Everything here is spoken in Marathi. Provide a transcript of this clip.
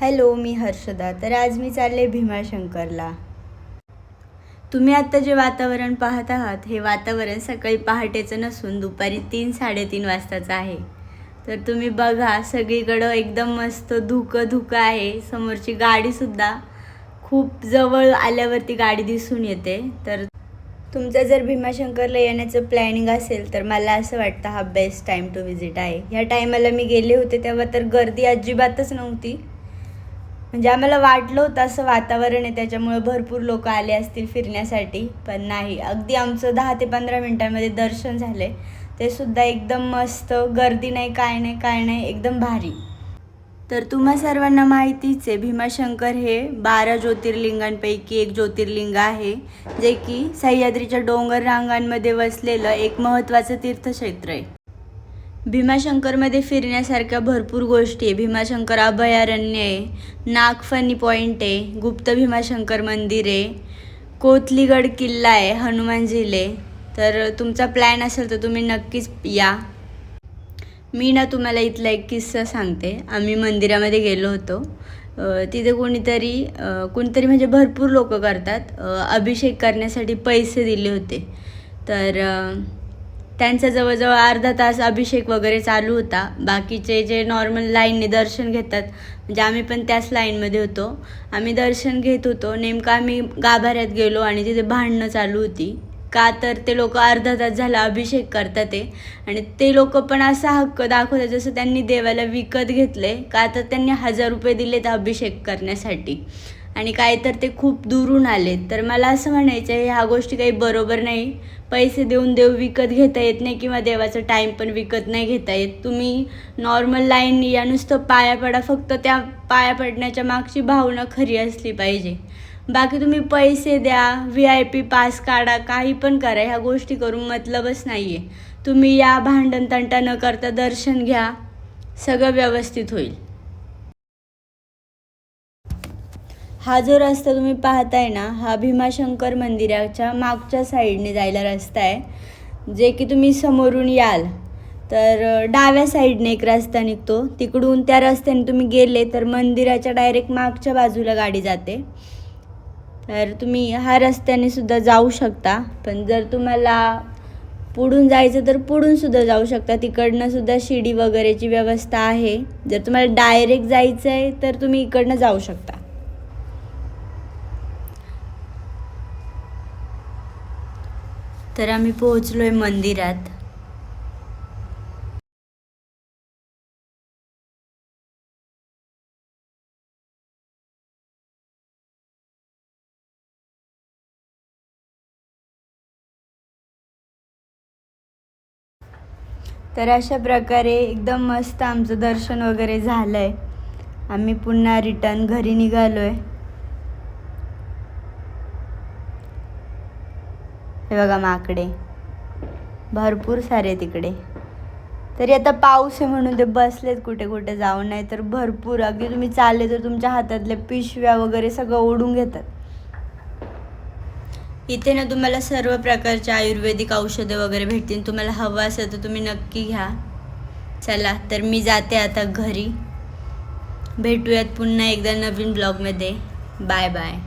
हॅलो मी हर्षदा. तर आज मी चालले भीमाशंकरला. तुम्ही आत्ता जे वातावरण पाहत आहात हे वातावरण सकाळी पहाटेचं नसून दुपारी तीन साडेतीन वाजताचं आहे. तर तुम्ही बघा सगळीकडं एकदम मस्त धुकं धुकं आहे. समोरची गाडीसुद्धा खूप जवळ आल्यावरती गाडी दिसून येते. तर तुमचं जर भीमाशंकरला येण्याचं प्लॅनिंग असेल तर मला असं वाटतं हा बेस्ट टाईम टू विजिट आहे. ह्या टायमाला मी गेले होते तेव्हा तर गर्दी अजिबातच नव्हती. म्हणजे आम्हाला वाटलं होतं असं वातावरण आहे त्याच्यामुळे भरपूर लोक आले असतील फिरण्यासाठी. पण नाही अगदी आमचं दहा ते पंधरा मिनटांमध्ये दर्शन झाले. ते सुद्धा एकदम मस्त गर्दी नाही काय नाही काय नाही एकदम भारी. तर तुम्हा सर्वांना माहितीच आहे भीमाशंकर हे बारा ज्योतिर्लिंगांपैकी एक ज्योतिर्लिंग आहे जे की सह्याद्रीच्या डोंगर रांगांमध्ये वसलेलं एक महत्त्वाचं तीर्थक्षेत्र आहे. भीमाशंकरमध्ये फिरण्यासारख्या भरपूर गोष्टी. आहे भीमाशंकर अभयारण्य आहे. नागफणी पॉईंट आहे. गुप्त भीमाशंकर मंदिर आहे. कोथलीगड किल्ला आहे. हनुमान झिले तर तुमचा प्लॅन असेल तर तुम्ही नक्कीच या. मी ना तुम्हाला इथला एक किस्सा सांगते. आम्ही मंदिरामध्ये गेलो होतो. तिथे कोणीतरी कोणीतरी म्हणजे भरपूर लोक करतात. अभिषेक करण्यासाठी पैसे दिले होते. तर त्यांचा जवळजवळ अर्धा तास अभिषेक वगैरे चालू होता. बाकीचे जे नॉर्मल लाईनने दर्शन घेतात म्हणजे आम्ही पण त्याच लाईनमध्ये होतो. आम्ही दर्शन घेत होतो. नेमकं आम्ही गाभाऱ्यात गेलो आणि तिथे भांडणं चालू होती. का तर ते लोक अर्धा तास झाला अभिषेक करतात ते. आणि ते लोक पण असा हक्क दाखवतात जसं त्यांनी देवाला विकत घेतले का तर त्यांनी हजार रुपये दिलेत अभिषेक करण्यासाठी. आणि काय तर ते खूप दुरून आले. तर मला असं म्हणायचं आहे ह्या गोष्टी काही बरोबर नाही. पैसे देऊन देव विकत घेता येत नाही किंवा देवाचा टाईम पण विकत नाही घेता येत. तुम्ही नॉर्मल लाईन या नुसतं पाया पडा फक्त त्या पाया पडण्याच्या मागची भावना खरी असली पाहिजे. बाकी तुम्ही पैसे द्या व्ही आय पी पास काढा काही पण करा ह्या गोष्टी करून मतलबच नाही आहे तुम्ही या भांडण तंटा न करता दर्शन घ्या सगळं व्यवस्थित होईल. हा जो रस्ता तुम्ही पाहताय ना हा भीमाशंकर मंदिराच्या मागच्या साईडने जायला रस्ता आहे. जे की तुम्ही समोरून याल. तर डाव्या साईडने एक रस्ता निघतो. तिकडून त्या रस्त्याने तुम्ही गेले तर मंदिराच्या डायरेक्ट मागच्या बाजूला गाडी जाते. तर तुम्ही ह्या रस्त्याने सुद्धा जाऊ शकता. पण जर तुम्हाला पुढून जायचं तर पुढून सुद्धा जाऊ शकता. तिकडनं सुद्धा शिडी वगैरेची व्यवस्था आहे. जर तुम्हाला डायरेक्ट जायचं आहे तर तुम्ही इकडनं जाऊ शकता. तर आम्ही पोहोचलोय मंदिरात. तर अशा प्रकारे एकदम मस्त आमचं दर्शन वगैरे झालं आहे आम्ही पुन्हा रिटर्न घरी निघालो आहे हे बघा माकडे. भरपूर सारे तिकडे तरी आता पाऊस आहे म्हणून ते बसलेत कुठे कुठे जाऊन नाही तर भरपूर. अगदी तुम्ही चालले तर तुमच्या हातातल्या पिशव्या वगैरे सगळं ओढून घेतात. इथे ना तुम्हाला सर्व प्रकारचे आयुर्वेदिक औषधं वगैरे भेटतील. तुम्हाला हवं असेल तर तुम्ही नक्की घ्या. चला तर मी जाते आता घरी. भेटूयात पुन्हा एकदा नवीन ब्लॉगमध्ये. Bye bye.